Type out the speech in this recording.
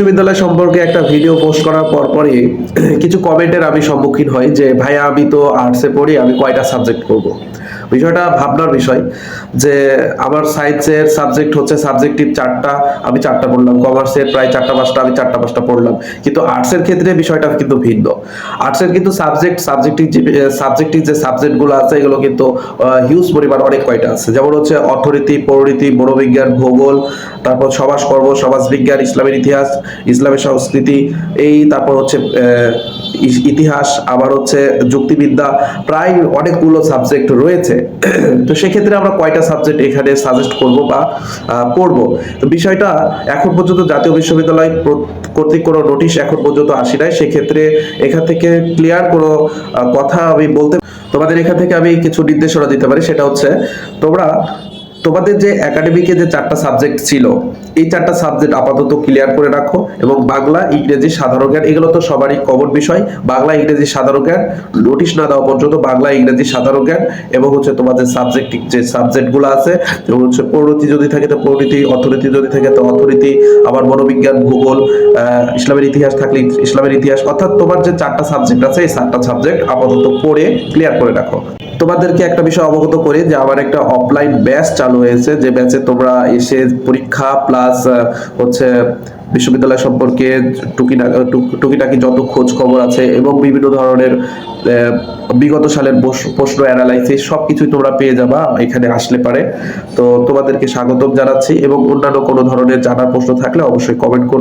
বিশ্ববিদ্যালয় সম্পর্কে একটা ভিডিও পোস্ট করার পর পরই কিছু কমেন্টের আমি সম্মুখীন হই যে, ভাইয়া, আমি তো আর্টসে পড়ি, আমি কয়টা সাবজেক্ট পড়ব? বিষয়টা ভাবনার বিষয় যে আমার সায়েন্সের সাবজেক্ট হচ্ছে সাবজেক্টিভ চারটা, আমি চারটা পড়লাম। কমার্সের প্রায় চারটা পাঁচটা, আমি চারটা পাঁচটা পড়লাম। কিন্তু আর্টসের ক্ষেত্রে বিষয়টা কিন্তু ভিন্ন। আর্টসের কিন্তু সাবজেক্ট, সাবজেক্টিভ সাবজেক্টিভ যে সাবজেক্টগুলো আছে, এগুলো কিন্তু হিউজ পরিমাণ অনেক কয়টা আছে। যেমন হচ্ছে অর্থনীতি পরিণীতি মনোবিজ্ঞান, ভূগোল, তারপর সমাজ সমাজকর্ম, সমাজবিজ্ঞান, ইসলামের ইতিহাস, ইসলামের সংস্কৃতি, এই তারপর হচ্ছে ইতিহাস, আবার হচ্ছে যুক্তিবিদ্যা, প্রায় অনেকগুলো সাবজেক্ট রয়েছে। তো সেক্ষেত্রে আমরা কয়টা সাবজেক্ট এখানে সাজেস্ট করব বা পড়ব? তো বিষয়টা এখন পর্যন্ত জাতীয় বিশ্ববিদ্যালয় কর্তৃক কোনো নোটিশ এখন পর্যন্ত আসি নাই। সেক্ষেত্রে এখান থেকে ক্লিয়ার কোনো কথা আমি বলতে তোমাদের এখান থেকে আমি কিছু নির্দেশনা দিতে পারি। সেটা হচ্ছে, তোমরা তোমাদের যে একাডেমিকে যে চারটা সাবজেক্ট ছিল, এই চারটা সাবজেক্ট আপাতত ক্লিয়ার করে রাখো এবং বাংলা, ইংরেজি, সাধারণ জ্ঞান, এগুলো তো সবারই কমন বিষয়। বাংলা, ইংরেজি, সাধারণ জ্ঞান নোটিশ না দেওয়া পর্যন্ত বাংলা, ইংরেজি, সাধারণ জ্ঞান এবং হচ্ছে তোমাদের সাবজেক্ট যে সাবজেক্টগুলো আছে, যেমন হচ্ছে প্রণীতি যদি থাকে তো প্রণীতি, অর্থনীতি যদি থাকে তো অর্থনীতি, আবার মনোবিজ্ঞান, ভূগোল ইসলামের ইতিহাস থাকলে ইসলামের ইতিহাস, অর্থাৎ তোমার যে চারটা সাবজেক্ট আছে, এই চারটা সাবজেক্ট আপাতত পড়ে ক্লিয়ার করে রাখো। তোমাদেরকে একটা বিষয় অবগত করি যে আমার একটা অফলাইন ব্যাচ চালু হয়েছে যে ব্যাচে তোমরা এসে পরীক্ষা প্লাস হচ্ছে বিশ্ববিদ্যালয় সম্পর্কে টুকিটাকি যত খোঁজ খবর আছে এবং বিভিন্ন ধরনের বিগত সালের প্রশ্ন অ্যানালাইসিস সবকিছুই তোমরা পেয়ে যাবা এখানে আসলে পারে। তো তোমাদেরকে স্বাগতম জানাচ্ছি এবং অন্যান্য কোনো ধরনের জানার প্রশ্ন থাকলে অবশ্যই কমেন্ট করবে।